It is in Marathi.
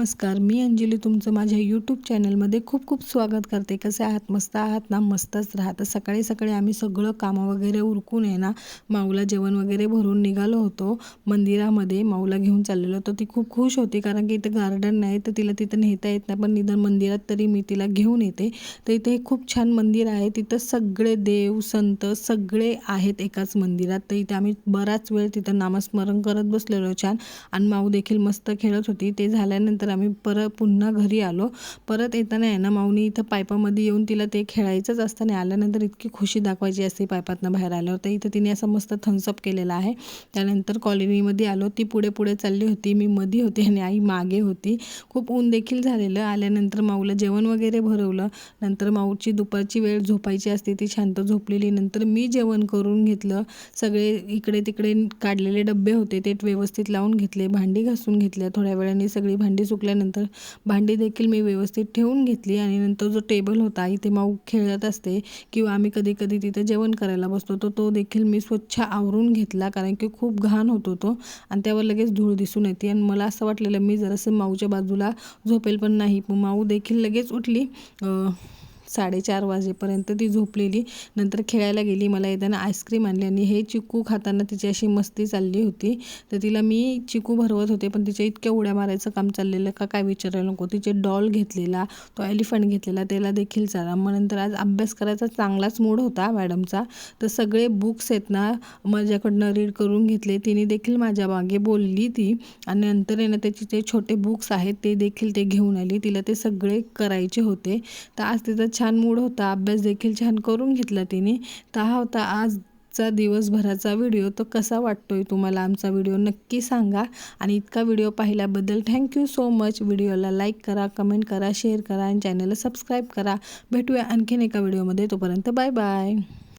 नमस्कार मी अंजली तुमचं माझ्या यूट्यूब चॅनलमध्ये खूप खूप स्वागत करते. कसे आहात? मस्त आहात ना? मस्तच राहतं सकाळी सकाळी आम्ही सगळं कामं वगैरे उरकून आहे ना माऊला जेवण वगैरे भरून निघालो होतो. मंदिरामध्ये माऊला घेऊन चाललेलो होतो. ती खूप खुश होती कारण की इथं गार्डन नाही तर तिला तिथं नेता येत नाही. पण निदान मंदिरात तरी मी तिला घेऊन येते. तर इथे खूप छान मंदिर आहे. तिथं सगळे देव संत सगळे आहेत एकाच मंदिरात. तर इथे आम्ही बराच वेळ तिथं नामस्मरण करत बसलेलो छान. आणि माऊ देखील मस्त खेळत होती. ते झाल्यानंतर आम्ही परत पुन्हा घरी आलो. परत येताना आहे ना माऊनी इथं पायपामध्ये येऊन तिला ते खेळायचंच असतं आल्यानंतर इतकी खुशी दाखवायची असते पायपातनं बाहेर आल्यावर. तर इथं तिने असं मस्त थम्सअप केलेला आहे. त्यानंतर कॉलनीमध्ये आलो. ती पुढे पुढे चालली होती. मी मधी होती आणि आई मागे होती. खूप ऊन देखील झालेलं. आल्यानंतर माऊला जेवण वगैरे भरवलं. नंतर माऊची दुपारची वेळ झोपायची असते. ती शांत झोपलेली. नंतर मी जेवण करून घेतलं. सगळे इकडे तिकडे काढलेले डबे होते. ते व्यवस्थित लावून घेतले. भांडी घासून घेतल्या. थोड्या वेळाने सगळी भांडी सुकल्यानंतर भांडी देखील मी व्यवस्थित ठेवून घेतली आणि नंतर जो टेबल होता इथे माऊ खेळत असते किंवा आम्ही कधी कधी तिथे जेवण करायला बसतो तर तो देखील मी स्वच्छ आवरून घेतला कारण की खूप घाण होतो तो आणि त्यावर लगेच धूळ दिसून येते. आणि मला असं वाटलेलं मी जरासं माऊच्या बाजूला झोपेल पण नाही. माऊ देखील लगेच उठली. साडेचार वाजेपर्यंत ती झोपलेली. नंतर खेळायला गेली. मला येताना आईस्क्रीम आणली आणि हे चिकू खाताना तिची अशी मस्ती चालली होती. तर तिला मी चिकू भरवत होते पण तिच्या इतक्या उड्या मारायचं काम चाललेलं का काय विचारायला नको. तिचे डॉल घेतलेला तो एलिफंट घेतलेला त्याला देखील चाला मग नंतर आज अभ्यास करायचा चांगलाच मूड होता मॅडमचा. तर सगळे बुक्स आहेत ना माझ्याकडनं रीड करून घेतले. तिने देखील माझ्या मागे बोलली ती. आणि नंतर आहे ना त्याचे जे छोटे बुक्स आहेत ते देखील ते घेऊन आली. तिला ते सगळे करायचे होते. तर आज तिचा छान मूड होता अभ्यास देखील छान करून घेतला तिने. तर हा होता आजचा दिवसभराचा व्हिडिओ. तो कसा वाटतोय तुम्हाला आमचा व्हिडिओ नक्की सांगा. आणि इतका व्हिडिओ पाहिल्याबद्दल थँक्यू सो मच व्हिडिओला लाईक करा कमेंट करा शेअर करा आणि चॅनलला सबस्क्राईब करा. भेटूया आणखीन एका व्हिडिओमध्ये. तोपर्यंत बाय बाय